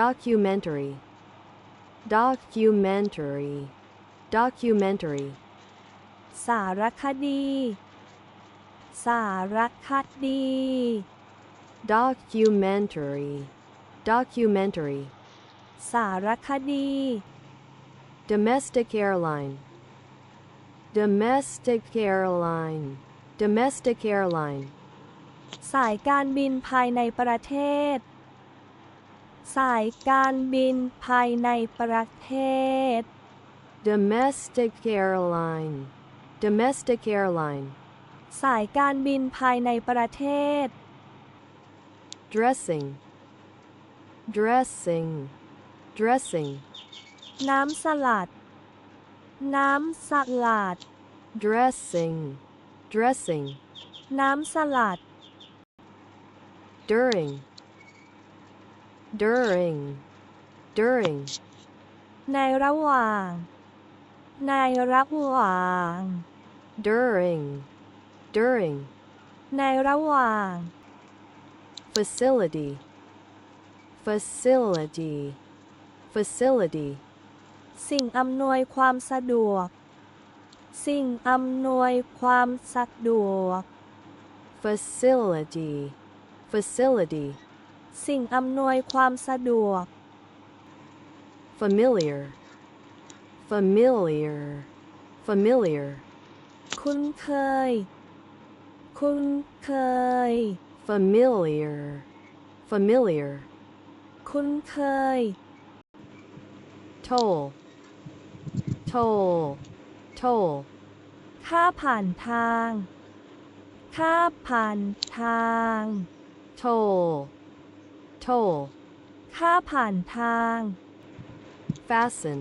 documentary documentary documentary สารคดี สารคดี documentary documentary สารคดี domestic airline domestic airline domestic airline สายการบินภายในประเทศ สายการบินภายในประเทศ domestic airline domestic airline สายการบินภายในประเทศ dressing dressing dressing น้ำสลัด น้ำสลัด dressing dressing น้ำสลัด during during during ในระหว่าง ในระหว่าง during during ในระหว่าง facility facility facility สิ่งอำนวยความสะดวก สิ่งอำนวยความสะดวก facility facility สิ่งอำนวยความสะดวก familiar familiar familiar คุ้นเคย คุ้นเคย familiar familiar คุ้นเคย toll toll toll ค่าผ่านทาง ค่าผ่านทาง toll toll ค่าผ่านทาง fasten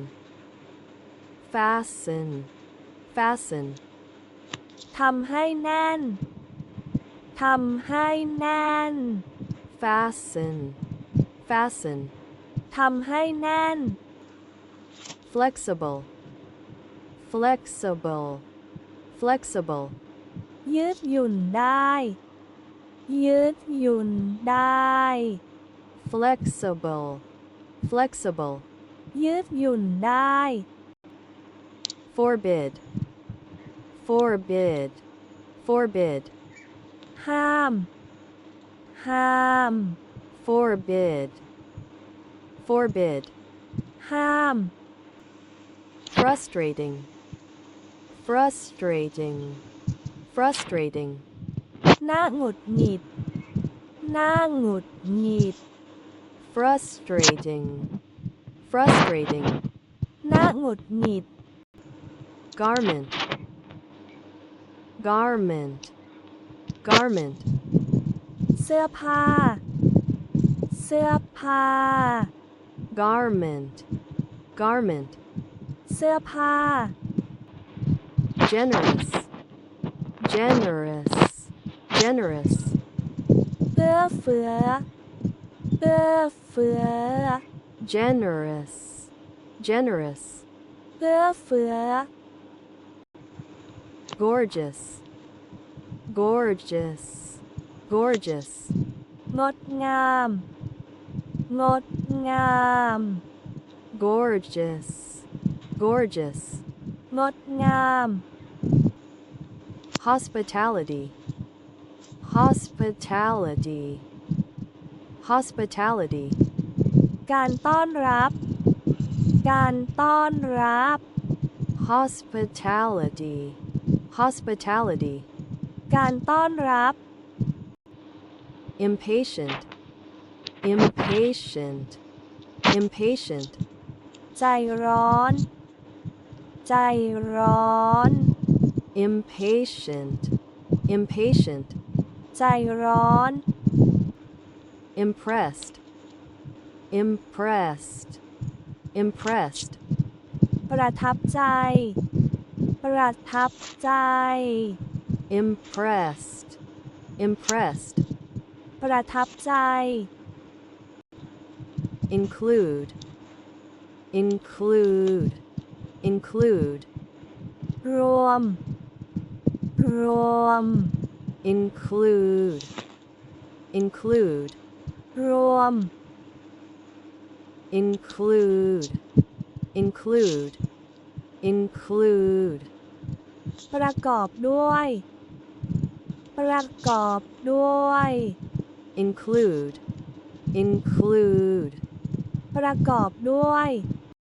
fasten fasten ทำให้แน่น ทำให้แน่น fasten fasten ทำให้แน่น flexible flexible flexible ยืดหยุ่นได้ ยืดหยุ่นได้ flexible flexible ยืดหยุ่นได้ forbid forbid forbid ห้าม ห้าม forbid forbid ห้าม frustrating frustrating frustrating น่าหงุดหงิด น่าหงุดหงิด frustrating frustrating น่าหงุดหงิด garment garment garment เสื้อผ้า เสื้อผ้า garment garment เสื้อผ้า generous generous generous เอื้อเฟือ Generous. Generous. Gorgeous. Gorgeous. Gorgeous. Ngọt ngàm. Ngọt ngàm. Gorgeous. Gorgeous. Ngọt ngàm. Hospitality. Hospitality hospitality การต้อนรับ การต้อนรับ hospitality hospitality การต้อนรับ impatient impatient impatient ใจร้อน ใจร้อน impatient impatient ใจร้อน impressed impressed impressed ประทับใจ ประทับใจ impressed impressed ประทับใจ include include include รวม รวม include include รวม include, include, include, ประกอบด้วย ประกอบด้วย include, include, ประกอบด้วย